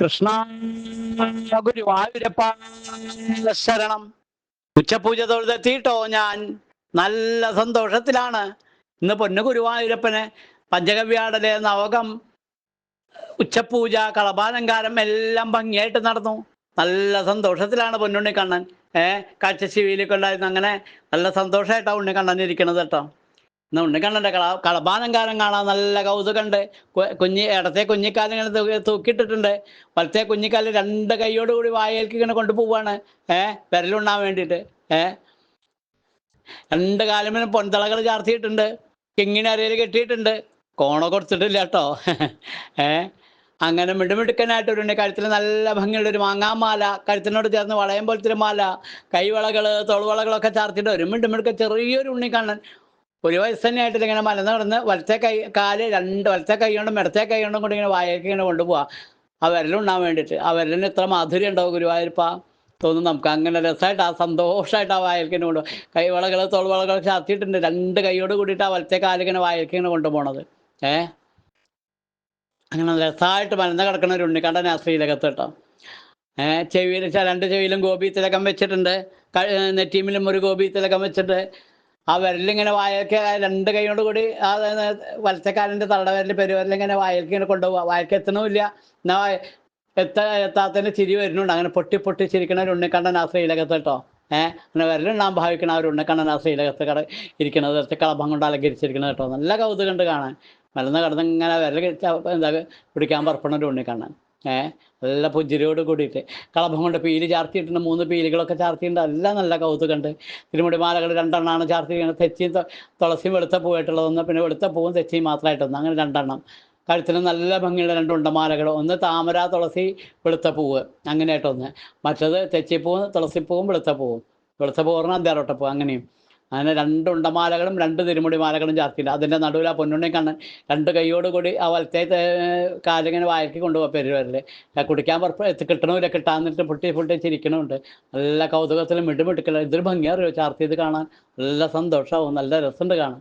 കൃഷ്ണ ഗുരുവായൂരപ്പ ശരണം. ഉച്ചപൂജ തൊഴുതെത്തിയിട്ടോ ഞാൻ. നല്ല സന്തോഷത്തിലാണ്. ഇന്ന് പൊന്നു ഗുരുവായൂരപ്പന് പഞ്ചഗവ്യാടലെ നവകം ഉച്ചപൂജ കളഭാലങ്കാരം എല്ലാം ഭംഗിയായിട്ട് നടന്നു. നല്ല സന്തോഷത്തിലാണ് പൊന്നുണ്ണി കണ്ണൻ ഏഹ് കാഴ്ചശിവിയിലൊക്കെ ഉണ്ടായിരുന്നു അങ്ങനെ നല്ല സന്തോഷമായിട്ടാണ് ഉണ്ണിക്കണ്ണൻ ഇരിക്കണത് കേട്ടോ. ഇന്ന് ഉണ്ണിക്കണ്ണന്റെ കള കളഭാലങ്കാരം കാണാൻ നല്ല കൗതുകമുണ്ട് കുഞ്ഞി ഇടത്തെ കുഞ്ഞിക്കാൽ ഇങ്ങനെ തൂക്കി- തൂക്കിയിട്ടിട്ടുണ്ട്. വലത്തെ കുഞ്ഞിക്കാൽ രണ്ട് കൈയോടുകൂടി വായയിലേക്ക് ഇങ്ങനെ കൊണ്ടുപോവാണ് ഏഹ് വിരലുണ്ണാൻ വേണ്ടിയിട്ട്. ഏഹ് രണ്ട് കാലുമിനും പൊൻതളകൾ ചാർത്തിയിട്ടുണ്ട്. കിങ്ങിനെ അരയിൽ കെട്ടിയിട്ടുണ്ട്. കോണ കൊടുത്തിട്ടില്ല കേട്ടോ. ഏഹ് അങ്ങനെ മിടുമിടുക്കനായിട്ട് ഒരു കഴുത്തിൽ നല്ല ഭംഗിയുള്ള ഒരു മാങ്ങാമാല കഴുത്തിനോട് ചേർന്ന് വളയം പോലത്തെ ഒരു മാല കൈവളകൾ തോൾവളകളൊക്കെ ചാർത്തിയിട്ട് ഒരു മിടുമിടുക്ക ചെറിയൊരു ഉണ്ണിക്കണ്ണൻ ഒരു വയസ്സ് തന്നെയായിട്ട് ഇങ്ങനെ മലന്ന് നടന്ന് വലത്തെ കൈ കാൽ രണ്ട് വലത്തെ കൈ കൊണ്ടും ഇടത്തെ കൈ കൊണ്ടും കൂടി ഇങ്ങനെ വായക്ക് ഇങ്ങനെ കൊണ്ടുപോവാ. ആ വിരലുണ്ണാൻ വേണ്ടിയിട്ട്. ആ വിരലിന് ഇത്ര മാധുര്യം ഉണ്ടാവും ഗുരുവായൂരപ്പ? തോന്നും നമുക്ക് അങ്ങനെ രസമായിട്ട് ആ സന്തോഷമായിട്ട് ആ വായൽക്കിനെ കൊണ്ട് കൈവളകൾ തോൾവളകൾ ചാർത്തിയിട്ടുണ്ട് രണ്ട് കൈയോട് കൂടിയിട്ട് ആ വലത്തെ കാലിങ്ങനെ വായൽക്കിങ്ങനെ കൊണ്ടുപോണത്. ഏ? അങ്ങനെ രസമായിട്ട് മലന്ന് കിടക്കുന്ന ഒരു ഉണ്ണിക്കണ്ടൻ ആ ശ്രീലകത്ത് കേട്ടോ. ഏഹ് ചെവിയിൽ രണ്ട് ചെവിയിലും ഗോപി തിലകം വെച്ചിട്ടുണ്ട്. നെറ്റീമിലും ഒരു ഗോപി തിലകം വെച്ചിട്ട് ആ വിരലിങ്ങനെ വായൽക്ക് രണ്ട് കൈ കൊണ്ട് കൂടി ആ വലത്തെ കാലിന്റെ തള്ള വിരൽ പെരുവിരലിങ്ങനെ വായൽക്ക് ഇങ്ങനെ കൊണ്ടുപോകുക വായൽക്ക് എത്തണമില്ല. എന്നാ എത്ത എത്താത്തതിന് ചിരി വരുന്നുണ്ട്. അങ്ങനെ പൊട്ടി പൊട്ടി ചിരിക്കണ ഒരു ഉണ്ണിക്കണ്ണൻ ആ ശ്രീലകത്ത് കേട്ടോ. ഏഹ് അങ്ങനെ വിരലുണ്ടാൻ ഭാവിക്കണ ആ ഒരു ഉണ്ണിക്കണ്ണൻ ആ ശ്രീലകത്ത് കട ഇരിക്കണത് കളഭം കൊണ്ട് അലങ്കരിച്ചിരിക്കണത് കേട്ടോ. നല്ല കൗതുകമുണ്ട് കാണാൻ. മലന്ന് കിടന്ന് ഇങ്ങനെ വിരൽ എന്താ പിടിക്കാൻ പറപ്പണ ഒരു ഉണ്ണിക്കണ്ണൻ. ഏഹ് നല്ല പുഞ്ചിരിയോട് കൂടിയിട്ട്. കളഭം കൊണ്ട് പീലി ചാർത്തിയിട്ടുണ്ട് മൂന്ന് പീലികളൊക്കെ ചാർത്തിയിട്ടുണ്ട്. എല്ലാം നല്ല കൗതുകമുണ്ട് തിരുമുടി മാലകൾ രണ്ടെണ്ണമാണ് ചാർത്തിയിരിക്കുന്നത് തെച്ചിയും തുളസി തുളസിയും വെളുത്ത പൂവായിട്ടുള്ളതൊന്ന് പിന്നെ വെളുത്ത പൂവും തെച്ചിയും മാത്രമായിട്ടൊന്ന്. അങ്ങനെ രണ്ടെണ്ണം. കഴുത്തിന് നല്ല ഭംഗിയുള്ള രണ്ട് ഉണ്ടമാലകൾ ഒന്ന് താമര തുളസി വെളുത്ത പൂവ്. അങ്ങനെയായിട്ടൊന്ന്. മറ്റത് തെച്ചിപ്പൂവും തുളസിപ്പൂവും വെളുത്ത പൂവും. വെളുത്ത പൂവ് പറഞ്ഞാൽ അന്ത്യാറോട്ടപ്പൂ അങ്ങനെയും. അങ്ങനെ രണ്ട് ഉണ്ടമാലകളും രണ്ട് തിരുമുടി മാലകളും ചാർത്തിയില്ല. അതിന്റെ നടുവിൽ ആ പൊന്നുണ്ണി കണ്ണൻ രണ്ട് കൈയോട് കൂടി ആ വലത്തെ കാലിങ്ങനെ വായക്കി കൊണ്ടുപോകാൻ പെരുവരൽ കുടിക്കാൻ പുറത്ത് കിട്ടണമില്ല കിട്ടാന്നിട്ട് പൊട്ടി പൊട്ടി ചിരിക്കണമുണ്ട്. നല്ല കൗതുകത്തിൽ മിടുമിടുക്കില്ല ഇതൊരു ഭംഗിയറിയോ ചാർത്തിയത് കാണാൻ? നല്ല സന്തോഷമാവും നല്ല രസമുണ്ട് കാണാൻ.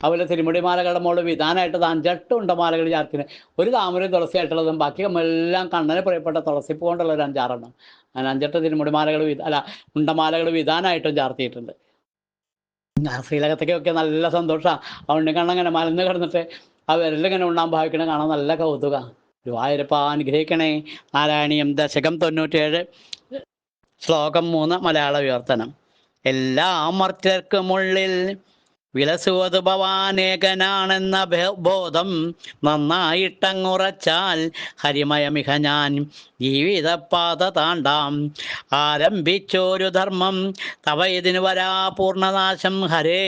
അതുപോലെ തിരുമുടി മാലകളുടെ മുകളിൽ വിധാനമായിട്ട് അഞ്ചെട്ട് ഉണ്ടമാലകൾ ചാർത്തിന് ഒരു താമരയും തുളസിയായിട്ടുള്ളതും ബാക്കി എല്ലാം കണ്ണന് പ്രിയപ്പെട്ട തുളസിപ്പൂ കൊണ്ടുള്ള ഒരു അഞ്ചാറെണ്ണം. അങ്ങനെ അഞ്ചെട്ട് തിരുമുടി മാലകൾ അല്ല ഉണ്ടമാലകൾ വിധാനമായിട്ടും ചാർത്തിയിട്ടുണ്ട്. ശ്രീലകത്തേക്കൊക്കെ നല്ല സന്തോഷമാണ് ആ കണ്ണങ്ങനെ മലന്ന് കിടന്നിട്ട് ആ വിരലിങ്ങനെ ഉണ്ണാൻ ഭാവിക്കണേ കാണാൻ നല്ല കൗതുക. ഗുരുവായൂരപ്പ അനുഗ്രഹിക്കണേ. നാരായണീയം ദശകം തൊണ്ണൂറ്റിയേഴ്. ശ്ലോകം മൂന്ന് മലയാള വിവർത്തനം. എല്ലാ അമർത്യർക്കുമുള്ളിൽ വിലസുവത് ഭവാനേകനാണെന്ന ബോധം നന്നായിട്ടങ്ങുറച്ചാൽ ഹരിമയമിഹ ഞാൻ ജീവിതപാത താണ്ടാം. ആരംഭിച്ചോരു ധർമ്മം തവ ഇതിന് വരാ പൂർണനാശം ഹരേ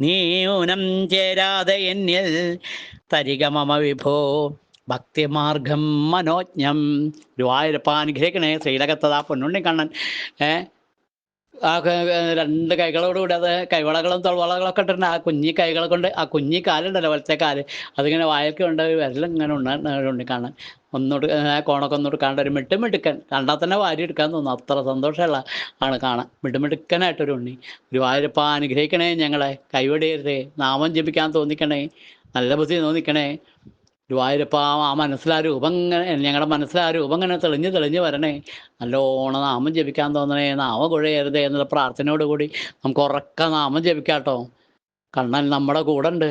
നീയൂനം ചേരാതെ എന്നിൽ തരിക മമ വിഭോ. ഭക്തിമാർഗം മനോജ്ഞം. ഗുരുവായൂരപ്പ അനുഗ്രഹിക്കണേ ശ്രീലകത്തതാ പൊന്നുണ്ണി കണ്ണൻ ഏ ആ രണ്ട് കൈകളോട് രണ്ട് കൈകളോടുകൂടി അത് കൈവളകളും തൊൾവളകളൊക്കെ ഇട്ടിട്ടുണ്ട് ആ കുഞ്ഞി കൈകൾ കൊണ്ട് ആ കുഞ്ഞി കാലുണ്ടല്ലോ വലത്തെ കാൽ. അതിങ്ങനെ വായൊക്കെ ഉണ്ട് വിരലും ഇങ്ങനെ ഉണ്ണി കാണാൻ. ഒന്നോട് കോണൊക്കെ ഒന്നോട് കാണാൻ ഒരു മിട്ടുമിടുക്കൻ കണ്ടാൽ തന്നെ വാരി എടുക്കാൻ തോന്നും അത്ര സന്തോഷമുള്ള ആണ് കാണാൻ. മിടുമിടുക്കനായിട്ടൊരു ഉണ്ണി. ഗുരുവായൂരപ്പ അനുഗ്രഹിക്കണേ ഞങ്ങളെ. കൈവടിയരുതേ നാമം ജപിക്കാൻ തോന്നിക്കണേ. നല്ല ബുദ്ധി തോന്നിക്കണേ. ഗുരുവായൂരപ്പ ആ മനസ്സിലാ രൂപം ഇങ്ങനെ ഞങ്ങളുടെ മനസ്സിലാ രൂപം ഇങ്ങനെ തെളിഞ്ഞ് തെളിഞ്ഞ് വരണേ. നല്ലോണം നാമം ജപിക്കാൻ തോന്നണേ നാമം കുഴയരുതേ എന്നുള്ള പ്രാർത്ഥനയോടുകൂടി നമുക്ക് ഉറക്ക നാമം ജപിക്കാട്ടോ. കണ്ണൻ നമ്മുടെ കൂടെ ഉണ്ട്